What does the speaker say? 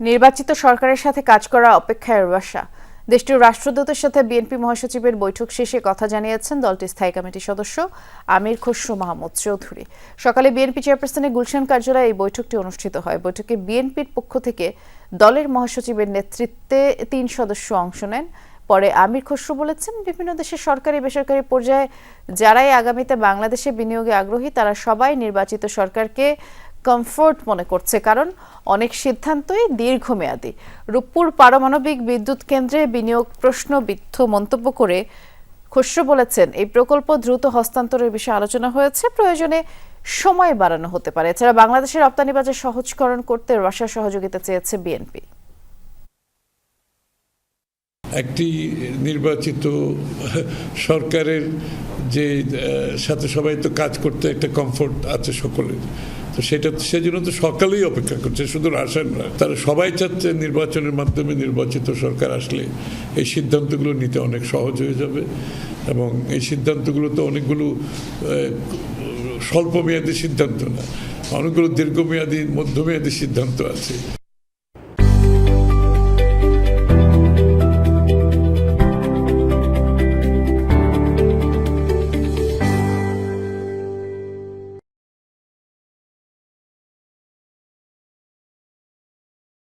নির্বাচিত সরকারের সাথে কাজ করা অপেক্ষায় রোয়াশা দেশটির রাষ্ট্রদূতের সাথে বিএনপি মহাসচিবের বৈঠক শেষে কথা জানিয়েছেন দলটির স্থায়ী কমিটির সদস্য আমির খসরু মাহমুদ চৌধুরী। সকালে বিএনপি চেয়ারপারসনের গুলশান কার্যালয়ে এই বৈঠকটি অনুষ্ঠিত হয়। বৈঠকে বিএনপির পক্ষ থেকে দলের মহাসচিবের নেতৃত্বে তিন সদস্য অংশ নেন। পরে আমির খসরু বলেছেন, বিভিন্ন দেশের সরকারি বেসরকারি পর্যায়ে যারাই আগামীতে বাংলাদেশে বিনিয়োগে আগ্রহী, তারা সবাই নির্বাচিত সরকারকে কমফোর্ট মনে করছে, কারণ অনেক সিদ্ধান্তই দীর্ঘমেয়াদী। রূপপুর পারমাণবিক বিদ্যুৎ কেন্দ্রে বিনিয়োগ প্রশ্নবিদ্ধ মন্তব্য করে খসরু বলেছেন, এই প্রকল্প দ্রুত হস্তান্তরের বিষয়ে আলোচনা হয়েছে। প্রয়োজনে সময় বাড়ানো হতে পারে। এছাড়া বাংলাদেশের রপ্তানি বাজার সহজকরণ করতে রাশিয়ার সহযোগিতা চেয়েছে বিএনপি। একটি নির্বাচিত সরকারের যে সাথে সবাই তো কাজ করতে একটা কমফোর্ট আছে সকলের। তো সেটা সেজন্য তো সকালেই অপেক্ষা করছে, শুধু আসেন না তারা সবাই চাচ্ছে নির্বাচনের মাধ্যমে নির্বাচিত সরকার আসলে এই সিদ্ধান্তগুলো নিতে অনেক সহজ হয়ে যাবে এবং এই সিদ্ধান্তগুলো তো অনেকগুলো স্বল্প স্বল্পমেয়াদী সিদ্ধান্ত না, অনেকগুলো দীর্ঘমেয়াদী, মধ্যমেয়াদী সিদ্ধান্ত আছে।